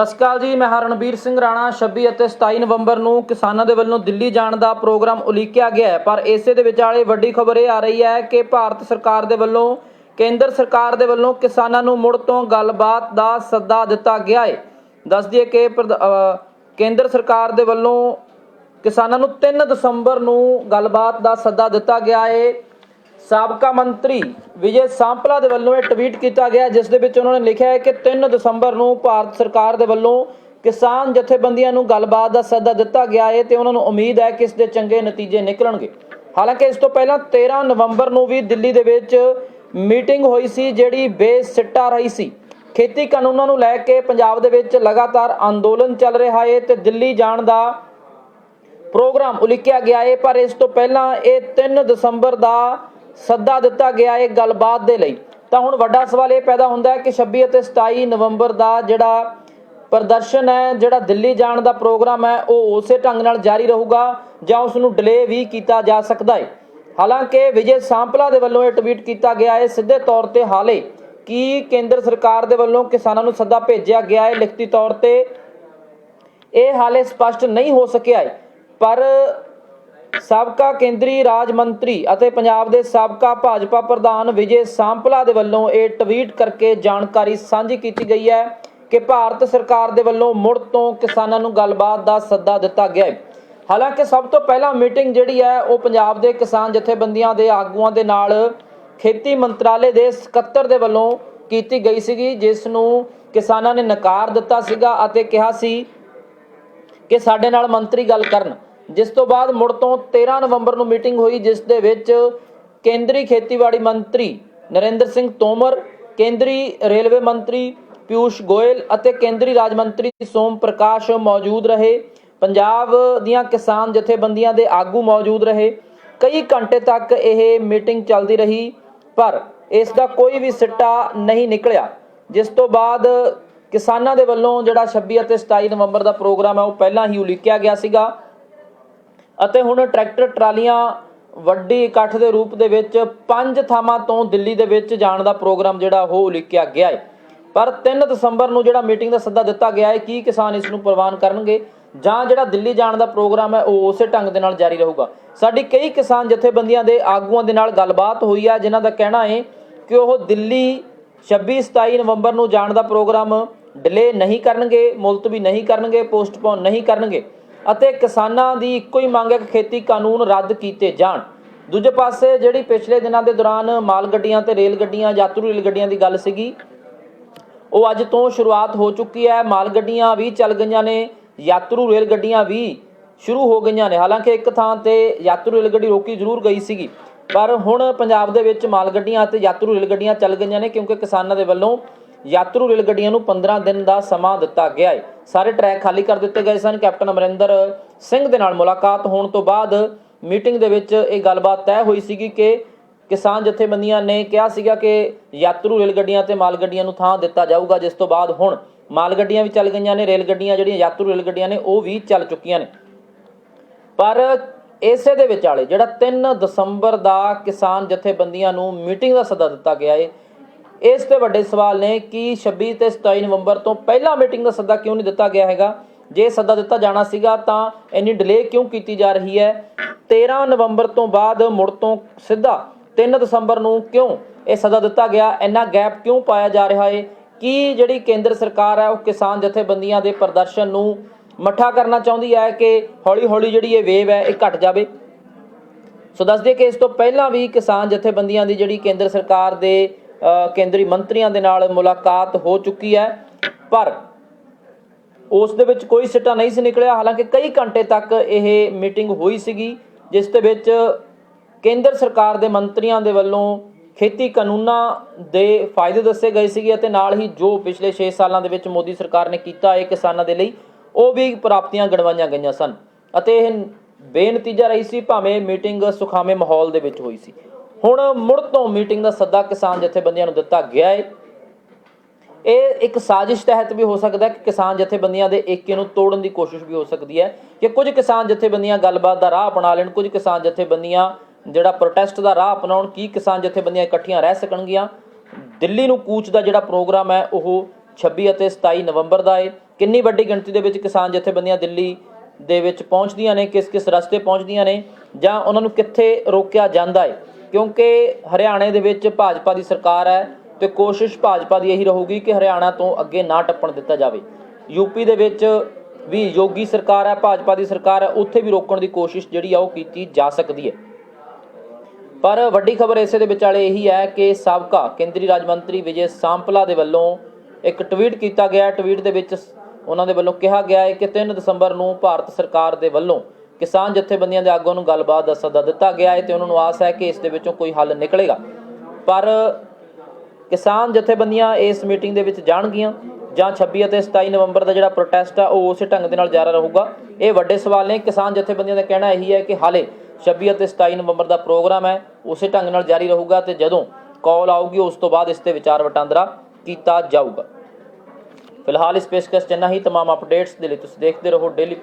ਸਤਿ ਸ਼੍ਰੀ ਅਕਾਲ ਜੀ, ਮੈਂ ਹਰਨਵੀਰ ਸਿੰਘ ਰਾਣਾ। 26 ਅਤੇ 27 ਨਵੰਬਰ ਨੂੰ ਕਿਸਾਨਾਂ ਦੇ ਵੱਲੋਂ ਦਿੱਲੀ ਜਾਣ ਦਾ ਪ੍ਰੋਗਰਾਮ ਉਲੀਕਿਆ ਗਿਆ ਹੈ। ਪਰ ਇਸੇ ਦੇ ਵਿਚਾਲੇ ਵੱਡੀ ਖਬਰ ਇਹ ਆ ਰਹੀ ਹੈ ਕਿ ਭਾਰਤ ਸਰਕਾਰ ਦੇ ਵੱਲੋਂ, ਕੇਂਦਰ ਸਰਕਾਰ ਦੇ ਵੱਲੋਂ ਕਿਸਾਨਾਂ ਨੂੰ ਮੁੜ ਤੋਂ ਗੱਲਬਾਤ ਦਾ ਸੱਦਾ ਦਿੱਤਾ ਗਿਆ ਹੈ। ਦੱਸ ਦਈਏ ਕਿ ਪ੍ਰਧ- ਕੇਂਦਰ ਸਰਕਾਰ ਦੇ ਵੱਲੋਂ ਕਿਸਾਨਾਂ ਨੂੰ 3 ਦਸੰਬਰ ਨੂੰ ਗੱਲਬਾਤ ਦਾ ਸੱਦਾ ਦਿੱਤਾ ਗਿਆ ਹੈ। ਸਾਬਕਾ ਮੰਤਰੀ ਵਿਜੇ ਸਾਂਪਲਾ ਦੇ ਵੱਲੋਂ ਇਹ ਟਵੀਟ ਕੀਤਾ ਗਿਆ, ਜਿਸ ਦੇ ਵਿੱਚ ਉਹਨਾਂ ਨੇ ਲਿਖਿਆ ਹੈ ਕਿ 3 ਦਸੰਬਰ ਨੂੰ ਭਾਰਤ ਸਰਕਾਰ ਦੇ ਵੱਲੋਂ ਕਿਸਾਨ ਜਥੇਬੰਦੀਆਂ ਨੂੰ ਗੱਲਬਾਤ ਦਾ ਸੱਦਾ ਦਿੱਤਾ ਗਿਆ ਹੈ ਤੇ ਉਹਨਾਂ ਨੂੰ ਉਮੀਦ ਹੈ ਕਿ ਇਸ ਦੇ ਚੰਗੇ ਨਤੀਜੇ ਨਿਕਲਣਗੇ। ਹਾਲਾਂਕਿ ਇਸ ਤੋਂ ਪਹਿਲਾਂ 13 ਨਵੰਬਰ ਨੂੰ ਵੀ ਦਿੱਲੀ ਦੇ ਵਿੱਚ ਮੀਟਿੰਗ ਹੋਈ ਸੀ, ਜਿਹੜੀ ਬੇਸਿੱਟਾ ਰਹੀ ਸੀ। ਖੇਤੀ ਕਾਨੂੰਨਾਂ ਨੂੰ ਲੈ ਕੇ ਪੰਜਾਬ ਦੇ ਵਿੱਚ ਲਗਾਤਾਰ ਅੰਦੋਲਨ ਚੱਲ ਰਿਹਾ ਹੈ ਤੇ ਦਿੱਲੀ ਜਾਣ ਦਾ ਪ੍ਰੋਗਰਾਮ ਉਲੀਕਿਆ ਗਿਆ ਹੈ, ਪਰ ਇਸ ਤੋਂ ਪਹਿਲਾਂ ਇਹ 3 ਦਸੰਬਰ ਦਾ ਸੱਦਾ ਦਿੱਤਾ ਗਿਆ ਹੈ ਗੱਲਬਾਤ ਦੇ ਲਈ। ਤਾਂ ਹੁਣ ਵੱਡਾ ਸਵਾਲ ਇਹ ਪੈਦਾ ਹੁੰਦਾ ਹੈ ਕਿ 26 ਅਤੇ 27 ਨਵੰਬਰ ਦਾ ਜਿਹੜਾ ਪ੍ਰਦਰਸ਼ਨ ਹੈ, ਜਿਹੜਾ ਦਿੱਲੀ ਜਾਣ ਦਾ ਪ੍ਰੋਗਰਾਮ ਹੈ, ਉਹ ਉਸੇ ਢੰਗ ਨਾਲ ਜਾਰੀ ਰਹੂਗਾ ਜਾਂ ਉਸ ਨੂੰ ਡਿਲੇ ਵੀ ਕੀਤਾ ਜਾ ਸਕਦਾ ਹੈ। ਹਾਲਾਂਕਿ ਵਿਜੇ ਸਾਂਪਲਾ ਦੇ ਵੱਲੋਂ ਇਹ ਟਵੀਟ ਕੀਤਾ ਗਿਆ ਹੈ, ਸਿੱਧੇ ਤੌਰ ਤੇ ਹਾਲੇ ਕੀ ਕੇਂਦਰ ਸਰਕਾਰ ਦੇ ਵੱਲੋਂ ਕਿਸਾਨਾਂ ਨੂੰ ਸੱਦਾ ਭੇਜਿਆ ਗਿਆ ਹੈ, ਲਿਖਤੀ ਤੌਰ ਤੇ ਇਹ ਹਾਲੇ ਸਪਸ਼ਟ ਨਹੀਂ ਹੋ ਸਕਿਆ ਹੈ। ਪਰ ਸਾਬਕਾ ਕੇਂਦਰੀ ਰਾਜ ਮੰਤਰੀ ਅਤੇ ਪੰਜਾਬ ਦੇ ਸਾਬਕਾ ਭਾਜਪਾ ਪ੍ਰਧਾਨ ਵਿਜੇ ਸਾਂਪਲਾ ਦੇ ਵੱਲੋਂ ਇਹ ਟਵੀਟ ਕਰਕੇ ਜਾਣਕਾਰੀ ਸਾਂਝੀ ਕੀਤੀ ਗਈ ਹੈ ਕਿ ਭਾਰਤ ਸਰਕਾਰ ਦੇ ਵੱਲੋਂ ਮੁੜ ਤੋਂ ਕਿਸਾਨਾਂ ਨੂੰ ਗੱਲਬਾਤ ਦਾ ਸੱਦਾ ਦਿੱਤਾ ਗਿਆ ਹੈ। ਹਾਲਾਂਕਿ ਸਭ ਤੋਂ ਪਹਿਲਾਂ ਮੀਟਿੰਗ ਜਿਹੜੀ ਹੈ, ਉਹ ਪੰਜਾਬ ਦੇ ਕਿਸਾਨ ਜਥੇਬੰਦੀਆਂ ਦੇ ਆਗੂਆਂ ਦੇ ਨਾਲ ਖੇਤੀ ਮੰਤਰਾਲੇ ਦੇ ਸਕੱਤਰ ਦੇ ਵੱਲੋਂ ਕੀਤੀ ਗਈ ਸੀਗੀ, ਜਿਸ ਨੂੰ ਕਿਸਾਨਾਂ ਨੇ ਨਕਾਰ ਦਿੱਤਾ ਸੀਗਾ ਅਤੇ ਕਿਹਾ ਸੀ ਕਿ ਸਾਡੇ ਨਾਲ ਮੰਤਰੀ ਗੱਲ ਕਰਨ। ਜਿਸ ਤੋਂ ਬਾਅਦ ਮੁੜ ਤੋਂ 13 ਨਵੰਬਰ ਨੂੰ ਮੀਟਿੰਗ ਹੋਈ, ਜਿਸ ਦੇ ਵਿੱਚ ਕੇਂਦਰੀ ਖੇਤੀਬਾੜੀ ਮੰਤਰੀ ਨਰਿੰਦਰ ਸਿੰਘ ਤੋਮਰ, ਕੇਂਦਰੀ ਰੇਲਵੇ ਮੰਤਰੀ ਪਿਊਸ਼ ਗੋਇਲ ਅਤੇ ਕੇਂਦਰੀ ਰਾਜ ਮੰਤਰੀ ਸੋਮ ਪ੍ਰਕਾਸ਼ ਮੌਜੂਦ ਰਹੇ। ਪੰਜਾਬ ਦੀਆਂ ਕਿਸਾਨ ਜਥੇਬੰਦੀਆਂ ਦੇ ਆਗੂ ਮੌਜੂਦ ਰਹੇ। ਕਈ ਘੰਟੇ ਤੱਕ ਇਹ ਮੀਟਿੰਗ ਚੱਲਦੀ ਰਹੀ, ਪਰ ਇਸ ਦਾ ਕੋਈ ਵੀ ਸਿੱਟਾ ਨਹੀਂ ਨਿਕਲਿਆ, ਜਿਸ ਤੋਂ ਬਾਅਦ ਕਿਸਾਨਾਂ ਦੇ ਵੱਲੋਂ ਜਿਹੜਾ 26 ਅਤੇ 27 ਨਵੰਬਰ ਦਾ ਪ੍ਰੋਗਰਾਮ ਹੈ, ਉਹ ਪਹਿਲਾਂ ਹੀ ਉਲੀਕਿਆ ਗਿਆ ਸੀਗਾ। ਅਤੇ ਹੁਣ ਟਰੈਕਟਰ ਟਰਾਲੀਆਂ ਵੱਡੀ ਇਕੱਠ ਦੇ ਰੂਪ ਦੇ ਵਿੱਚ ਪੰਜ ਥਾਵਾਂ ਤੋਂ ਦਿੱਲੀ ਦੇ ਵਿੱਚ ਜਾਣ ਦਾ ਪ੍ਰੋਗਰਾਮ ਜਿਹੜਾ ਉਹ ਉਲੀਕਿਆ ਗਿਆ ਹੈ। ਪਰ 3 ਦਸੰਬਰ ਨੂੰ ਜਿਹੜਾ ਮੀਟਿੰਗ ਦਾ ਸੱਦਾ ਦਿੱਤਾ ਗਿਆ ਹੈ, ਕੀ ਕਿਸਾਨ ਇਸ ਨੂੰ ਪ੍ਰਵਾਨ ਕਰਨਗੇ ਜਾਂ ਜਿਹੜਾ ਦਿੱਲੀ ਜਾਣ ਦਾ ਪ੍ਰੋਗਰਾਮ ਹੈ, ਉਹ ਉਸੇ ਢੰਗ ਦੇ ਨਾਲ ਜਾਰੀ ਰਹੂਗਾ। ਸਾਡੀ ਕਈ ਕਿਸਾਨ ਜਥੇਬੰਦੀਆਂ ਦੇ ਆਗੂਆਂ ਦੇ ਨਾਲ ਗੱਲਬਾਤ ਹੋਈ ਹੈ, ਜਿਨ੍ਹਾਂ ਦਾ ਕਹਿਣਾ ਹੈ ਕਿ ਉਹ ਦਿੱਲੀ 26 27 ਨਵੰਬਰ ਨੂੰ ਜਾਣ ਦਾ ਪ੍ਰੋਗਰਾਮ ਡਿਲੇ ਨਹੀਂ ਕਰਨਗੇ, ਮੁਲਤਵੀ ਨਹੀਂ ਕਰਨਗੇ, ਪੋਸਟਪੋਨ ਨਹੀਂ ਕਰਨਗੇ। ਅਤੇ ਕਿਸਾਨਾਂ ਦੀ ਇੱਕੋ ਹੀ ਮੰਗ ਹੈ ਕਿ ਖੇਤੀ ਕਾਨੂੰਨ ਰੱਦ ਕੀਤੇ ਜਾਣ। ਦੂਜੇ ਪਾਸੇ ਜਿਹੜੀ ਪਿਛਲੇ ਦਿਨਾਂ ਦੇ ਦੌਰਾਨ ਮਾਲ ਗੱਡੀਆਂ ਤੇ ਰੇਲ ਗੱਡੀਆਂ, ਯਾਤਰੂ ਰੇਲ ਗੱਡੀਆਂ ਦੀ ਗੱਲ ਸੀਗੀ, ਉਹ ਅੱਜ ਤੋਂ ਸ਼ੁਰੂਆਤ ਹੋ ਚੁੱਕੀ ਹੈ। ਮਾਲ ਗੱਡੀਆਂ ਵੀ ਚੱਲ ਗਈਆਂ ਨੇ, ਯਾਤਰੂ ਰੇਲ ਗੱਡੀਆਂ ਵੀ ਸ਼ੁਰੂ ਹੋ ਗਈਆਂ ਨੇ। ਹਾਲਾਂਕਿ ਇੱਕ ਥਾਂ ਤੇ ਯਾਤਰੂ ਰੇਲ ਗੱਡੀ ਰੋਕੀ ਜ਼ਰੂਰ ਗਈ ਸੀਗੀ, ਪਰ ਹੁਣ ਪੰਜਾਬ ਦੇ ਵਿੱਚ ਮਾਲ ਗੱਡੀਆਂ ਅਤੇ ਯਾਤਰੂ ਰੇਲ ਗੱਡੀਆਂ ਚੱਲ ਗਈਆਂ ਨੇ, ਕਿਉਂਕਿ ਕਿਸਾਨਾਂ ਦੇ ਵੱਲੋਂ ਯਾਤਰੂ ਰੇਲ ਗੱਡੀਆਂ ਨੂੰ 15 ਦਿਨ ਦਾ ਸਮਾਂ ਦਿੱਤਾ ਗਿਆ ਹੈ। ਸਾਰੇ ਟਰੈਕ ਖਾਲੀ ਕਰ ਦਿੱਤੇ ਗਏ ਸਨ। ਕੈਪਟਨ ਅਮਰਿੰਦਰ ਸਿੰਘ ਦੇ ਨਾਲ ਮੁਲਾਕਾਤ ਹੋਣ ਤੋਂ ਬਾਅਦ ਮੀਟਿੰਗ ਦੇ ਵਿੱਚ ਇਹ ਗੱਲਬਾਤ ਤੈਅ ਹੋਈ ਸੀਗੀ ਕਿ ਕਿਸਾਨ ਜਥੇਬੰਦੀਆਂ ਨੇ ਕਿਹਾ ਸੀਗਾ ਕਿ ਯਾਤਰੂ ਰੇਲ ਗੱਡੀਆਂ ਤੇ ਮਾਲ ਗੱਡੀਆਂ ਨੂੰ ਥਾਂ ਦਿੱਤਾ ਜਾਊਗਾ, ਜਿਸ ਤੋਂ ਬਾਅਦ ਹੁਣ ਮਾਲ ਗੱਡੀਆਂ ਵੀ ਚੱਲ ਗਈਆਂ ਨੇ। ਰੇਲ ਗੱਡੀਆਂ ਜਿਹੜੀਆਂ ਯਾਤਰੂ ਰੇਲ ਗੱਡੀਆਂ ਨੇ, ਉਹ ਵੀ ਚੱਲ ਚੁੱਕੀਆਂ ਨੇ। ਪਰ ਇਸੇ ਦੇ ਵਿਚਾਲੇ ਜਿਹੜਾ 3 ਦਸੰਬਰ ਦਾ ਕਿਸਾਨ ਜਥੇਬੰਦੀਆਂ ਨੂੰ ਮੀਟਿੰਗ ਦਾ ਸੱਦਾ ਦਿੱਤਾ ਗਿਆ ਹੈ ਇਸ ਤੇ ਵੱਡੇ ਸਵਾਲ ਨੇ ਕਿ 26 ਤੇ 27 ਨਵੰਬਰ ਤੋਂ ਪਹਿਲਾਂ ਮੀਟਿੰਗ ਦਾ ਸੱਦਾ ਕਿਉਂ ਨਹੀਂ ਦਿੱਤਾ ਗਿਆ ਹੈਗਾ? ਜੇ ਸੱਦਾ ਦਿੱਤਾ ਜਾਣਾ ਸੀਗਾ ਤਾਂ ਇੰਨੀ ਡਿਲੇ ਕਿਉਂ ਕੀਤੀ ਜਾ ਰਹੀ ਹੈ? 13 ਨਵੰਬਰ ਤੋਂ ਬਾਅਦ ਮੁੜ ਤੋਂ ਸਿੱਧਾ 3 ਦਸੰਬਰ ਨੂੰ ਕਿਉਂ ਇਹ ਸੱਦਾ ਦਿੱਤਾ ਗਿਆ? ਇੰਨਾ ਗੈਪ ਕਿਉਂ ਪਾਇਆ ਜਾ ਰਿਹਾ ਹੈ? ਕੀ ਜਿਹੜੀ ਕੇਂਦਰ ਸਰਕਾਰ ਹੈ, ਉਹ ਕਿਸਾਨ ਜਥੇਬੰਦੀਆਂ ਦੇ ਪ੍ਰਦਰਸ਼ਨ ਨੂੰ ਮੱਠਾ ਕਰਨਾ ਚਾਹੁੰਦੀ ਹੈ ਕਿ ਹੌਲੀ ਹੌਲੀ ਜਿਹੜੀ ਇਹ ਵੇਵ ਹੈ, ਇਹ ਘਟ ਜਾਵੇ? ਸੋ ਦੱਸ ਦਈਏ ਕਿ ਇਸ ਤੋਂ ਪਹਿਲਾਂ ਵੀ ਕਿਸਾਨ ਜਥੇਬੰਦੀਆਂ ਦੀ ਜਿਹੜੀ ਕੇਂਦਰ ਸਰਕਾਰ ਦੇ ਕੇਂਦਰੀ ਮੰਤਰੀਆਂ ਦੇ ਨਾਲ ਮੁਲਾਕਾਤ ਹੋ ਚੁੱਕੀ ਹੈ। ਪਰ ਉਸ ਦੇ ਵਿੱਚ ਕੋਈ ਸਿੱਟਾ ਨਹੀਂ ਸੀ ਨਿਕਲਿਆ। ਹਾਲਾਂਕਿ ਕਈ ਘੰਟੇ ਤੱਕ ਇਹ ਮੀਟਿੰਗ ਹੋਈ ਸੀਗੀ, ਜਿਸ ਦੇ ਵਿੱਚ ਕੇਂਦਰ ਸਰਕਾਰ ਦੇ ਮੰਤਰੀਆਂ ਦੇ ਵੱਲੋਂ ਖੇਤੀ ਕਾਨੂੰਨਾਂ ਦੇ ਫਾਇਦੇ ਦੱਸੇ ਗਏ ਸੀਗੇ ਅਤੇ ਨਾਲ ਹੀ ਜੋ ਪਿਛਲੇ 6 ਸਾਲਾਂ ਦੇ ਵਿੱਚ ਮੋਦੀ ਸਰਕਾਰ ਨੇ ਕੀਤਾ ਹੈ ਕਿਸਾਨਾਂ ਦੇ ਲਈ, ਉਹ ਵੀ ਪ੍ਰਾਪਤੀਆਂ ਗਣਵਾਈਆਂ ਗਈਆਂ ਸਨ। ਅਤੇ ਇਹ ਬੇਨਤੀਜਾ ਰਹੀ ਸੀ, ਭਾਵੇਂ ਮੀਟਿੰਗ ਸੁਖਾਵੇਂ ਮਾਹੌਲ ਦੇ ਵਿੱਚ ਹੋਈ ਸੀ। ਹੁਣ ਮੁੜ ਤੋਂ ਮੀਟਿੰਗ ਦਾ ਸੱਦਾ ਕਿਸਾਨ ਜਥੇਬੰਦੀਆਂ ਨੂੰ ਦਿੱਤਾ ਗਿਆ ਹੈ ਇਹ ਇੱਕ ਸਾਜ਼ਿਸ਼ ਤਹਿਤ ਵੀ ਹੋ ਸਕਦਾ ਹੈ ਕਿ ਕਿਸਾਨ ਜਥੇਬੰਦੀਆਂ ਦੇ ਏਕੇ ਨੂੰ ਤੋੜਨ ਦੀ ਕੋਸ਼ਿਸ਼ ਵੀ ਹੋ ਸਕਦੀ ਹੈ ਕਿ ਕੁਝ ਕਿਸਾਨ ਜਥੇਬੰਦੀਆਂ ਗੱਲਬਾਤ ਦਾ ਰਾਹ ਅਪਣਾ ਲੈਣ, ਕੁਝ ਕਿਸਾਨ ਜਥੇਬੰਦੀਆਂ ਜਿਹੜਾ ਪ੍ਰੋਟੈਸਟ ਦਾ ਰਾਹ ਅਪਣਾਉਣ, ਕੀ ਕਿਸਾਨ ਜਥੇਬੰਦੀਆਂ ਇਕੱਠੀਆਂ ਰਹਿ ਸਕਣਗੀਆਂ। ਦਿੱਲੀ ਨੂੰ ਕੂਚ ਦਾ ਜਿਹੜਾ ਪ੍ਰੋਗਰਾਮ ਹੈ, ਉਹ 26 ਅਤੇ 27 ਨਵੰਬਰ ਦਾ ਹੈ ਕਿੰਨੀ ਵੱਡੀ ਗਿਣਤੀ ਦੇ ਵਿੱਚ ਕਿਸਾਨ ਜਥੇਬੰਦੀਆਂ ਦਿੱਲੀ ਦੇ ਵਿੱਚ ਪਹੁੰਚਦੀਆਂ ਨੇ ਕਿਸ ਕਿਸ ਰਸਤੇ ਪਹੁੰਚਦੀਆਂ ਨੇ ਜਾਂ ਉਹਨਾਂ ਨੂੰ ਕਿੱਥੇ ਰੋਕਿਆ ਜਾਂਦਾ ਹੈ ਕਿਉਂਕਿ ਹਰਿਆਣੇ ਦੇ ਵਿੱਚ ਭਾਜਪਾ ਦੀ ਸਰਕਾਰ ਹੈ ਤੇ ਕੋਸ਼ਿਸ਼ ਭਾਜਪਾ ਦੀ ਇਹੀ ਰਹੂਗੀ ਕਿ ਹਰਿਆਣਾ ਤੋਂ ਅੱਗੇ ਨਾ ਟੱਪਣ ਦਿੱਤਾ ਜਾਵੇ। ਯੂਪੀ ਦੇ ਵਿੱਚ ਵੀ ਯੋਗੀ ਸਰਕਾਰ ਹੈ, ਭਾਜਪਾ ਦੀ ਸਰਕਾਰ ਹੈ, ਉੱਥੇ ਵੀ ਰੋਕਣ ਦੀ ਕੋਸ਼ਿਸ਼ ਜਿਹੜੀ ਆ ਉਹ ਕੀਤੀ ਜਾ ਸਕਦੀ ਹੈ। ਪਰ ਵੱਡੀ ਖਬਰ ਇਸੇ ਦੇ ਵਿਚਾਲੇ ਇਹੀ ਹੈ ਕਿ ਸਾਬਕਾ ਕੇਂਦਰੀ ਰਾਜ ਮੰਤਰੀ ਵਿਜੇ ਸਾਂਪਲਾ ਦੇ ਵੱਲੋਂ ਇੱਕ ਟਵੀਟ ਕੀਤਾ ਗਿਆ। ਟਵੀਟ ਦੇ ਵਿੱਚ ਉਹਨਾਂ ਦੇ ਵੱਲੋਂ ਕਿਹਾ ਗਿਆ ਹੈ ਕਿ 3 ਦਸੰਬਰ ਨੂੰ ਭਾਰਤ ਸਰਕਾਰ ਦੇ ਵੱਲੋਂ ਕਿਸਾਨ ਜਥੇਬੰਦੀਆਂ ਦੇ ਆਗੂਆਂ ਨੂੰ ਗੱਲਬਾਤ ਦਾ ਸੱਦਾ ਦਿੱਤਾ ਗਿਆ ਹੈ ਤੇ ਉਹਨਾਂ ਨੂੰ ਆਸ ਹੈ ਕਿ ਇਸ ਦੇ ਵਿੱਚੋਂ ਕੋਈ ਹੱਲ ਨਿਕਲੇਗਾ ਪਰ ਕਿਸਾਨ ਜਥੇਬੰਦੀਆਂ ਇਸ ਮੀਟਿੰਗ ਦੇ ਵਿੱਚ ਜਾਣਗੀਆਂ ਜਾਂ 26 ਅਤੇ 27 ਨਵੰਬਰ ਦਾ ਜਿਹੜਾ ਪ੍ਰੋਟੈਸਟ ਆ ਉਹ ਉਸੇ ਢੰਗ ਦੇ ਨਾਲ ਜਾਰੀ ਰਹੂਗਾ ਇਹ ਵੱਡੇ ਸਵਾਲ ਨੇ ਕਿਸਾਨ ਜਥੇਬੰਦੀਆਂ ਦਾ ਕਹਿਣਾ ਇਹੀ ਹੈ ਕਿ ਹਾਲੇ 26 ਅਤੇ 27 ਨਵੰਬਰ ਦਾ ਪ੍ਰੋਗਰਾਮ ਹੈ ਉਸੇ ਢੰਗ ਨਾਲ ਜਾਰੀ ਰਹੂਗਾ ਤੇ ਜਦੋਂ ਕਾਲ ਆਊਗੀ ਉਸ ਤੋਂ ਬਾਅਦ ਇਸ ਤੇ ਵਿਚਾਰ ਵਟਾਂਦਰਾ ਕੀਤਾ ਜਾਊਗਾ ਫਿਲਹਾਲ ਇਸ ਪੇਸ਼ਕਸ਼ 'ਚ ਇੰਨਾ ਹੀ तमाम ਅਪਡੇਟਸ ਦੇ ਲਈ ਤੁਸੀਂ ਦੇਖਦੇ ਰਹੋ ਡੇਲੀ